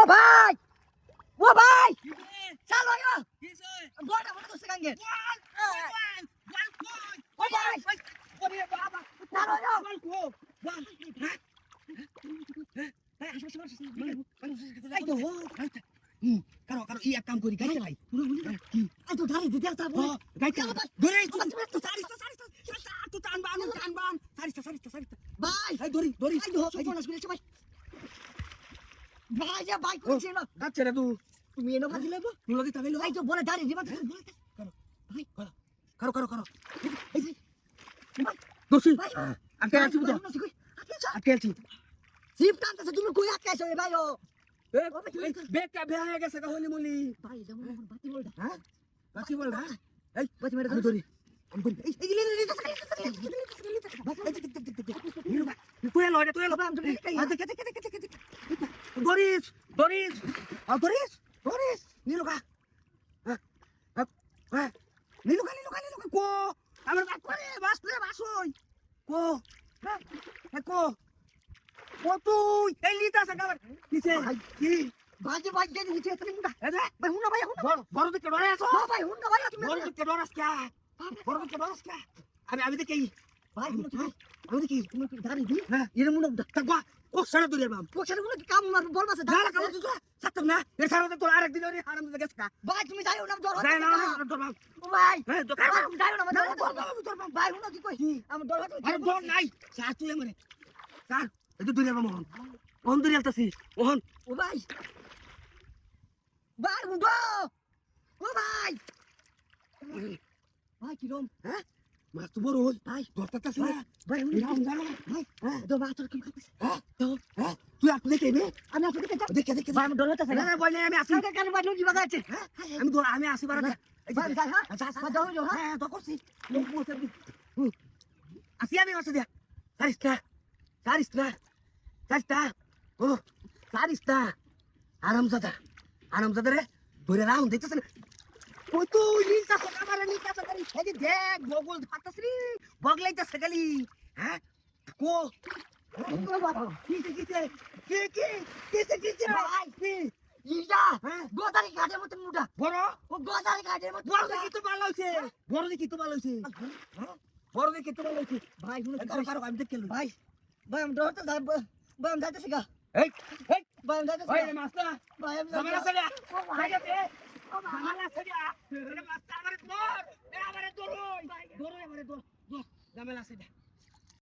ও ভাই ও ভাই চালো ইয়া বড়টা বড় করছে গাঙ্গে ও ভাই চালো ইয়া এই তো হো কারও কারও ই এক কাম করি গাইতে ভাই এই তো ধারে দিতে আসা ও গাইতে ধরে তো সারিস্তা সারিস্তা সারিস্তা তো টান বান টান বান সারিস্তা সারিস্তা সারিস্তা ভাই এই ধরি ধরি এই তো সর্বনাশ করেছে ভাই ভাই যা ভাই করছে না যাচ্ছে রে তুই তুমি এনে ভাজি লেবো তুই লগে তাহলে এই তো বলে দাঁড়িয়ে দিবা বলে ভাই করো করো করো এই যে দোষী ভাই আটকে আছি বুঝো আটকে আছি সিপ টানতেছে তুমি কই আটকাইছো রে ভাই ও বেটা বেয়া হয়ে গেছে কাহলি মলি ভাই যেমন বাতি বলটা হ্যাঁ বাকি বল না এই বাতি মেরে আমি ধরি আমি ধরি এই এই লে লে তুই এলো তুই এলো দেখে দেখে দেখে দেখে ধরিস ধরিস। আ ধরিস ধরিস। নীলুকা। হ্যাঁ নীলুকা নীলুকা নীলুকা কো? আমার বাপ করে বাস রে বাস হই কো? হ্যাঁ কো? কো তুই? এই লিতা সাকাবার নিচে। কি? ভাই ভাই যে নিচে তুমি মুন্ডা এ দে ভাই হুন্ডা ভাই বড় বড় দিকে ডরে আছো? ও ভাই হুন্ডা ভাই তুমি বড় দিকে ডরাস কে? বড় দিকে ডরাস কে? আমি আমি দেখি। ভাই হুন্ডা আমি দেখি তুমি কি দাঁড়িয়ে দি হ্যাঁ। এর মুন্ডা তাকবা ও সারা দুনিয়া বাম কোকসারে মুন্ডা কাম মার বল মাসে? না না কালো তুই সাতম না এর সারা তো আরেক দিন ওরে হারাম দিতে গেছে ভাই তুমি যাইও না ডর হচ্ছে না না না তোর ও ভাই হ্যাঁ তো ভাই, কার তুমি যাইও না না, ডর না, তোর বাম, তোর। ভাই হুন্ডা কি কই আমার ডর হচ্ছে আরে ডর নাই। সার তুই আমারে সার এই তো দুনিয়া বাম মোহন। মোহন দুনিয়া আলতাছি মোহন। ও ভাই। ভাই মুন্ডা! ও ভাই! ভাই কি রকম হ্যাঁ? মাছ তো বড় হই ভাই ধরতাছি না ভাই রাম হুন্ডা জানো ভাই তো ভাই তোর কি করতেছে তো তুই আর দেখে নে আমি আসলে দেখে দেখে দেখে ভাই আমার ডর হচ্ছে না না না বলে আমি আসি কানে ভাই লুজি বাগাচ্ছে হ্যাঁ আমি ধর আমি আসি বারা ভাই যাই হ্যাঁ যা যা যাও যাও হ্যাঁ তো করছি আসি আমি আসি দিয়া সারিস্তা সারিস্তা সারিস্তা ও সারিস্তা আরামজাদা আরামজাদা রে ধরে রাউন দেখতেছ না ওই তো নীলটা সকালে নীলটা সকালে সেদি দেখ বগল ধাতাস রে বগলাইতেছে খালি হ্যাঁ? কো কিসে কিসে? কে কে? কিসে কিসে? ভাই। কি? ইজা হ্যাঁ? গোদারি কাটে মত মুডা বড়? ও গোদারি কাটে মত বড় দেখি তো ভালো হইছে বড় দেখি তো ভালো হইছে হ্যাঁ? বড় দেখি তো ভালো হইছে ভাই হুন কারও কারও আমি দেখে ভাই ভাই আমি ডর হচ্ছে ভাই আমি যাইতেছি গা। এই এই। ভাই আমি যাইতেছি ওই মাস্টার ভাই আমি যাইতেছি। সাজা ও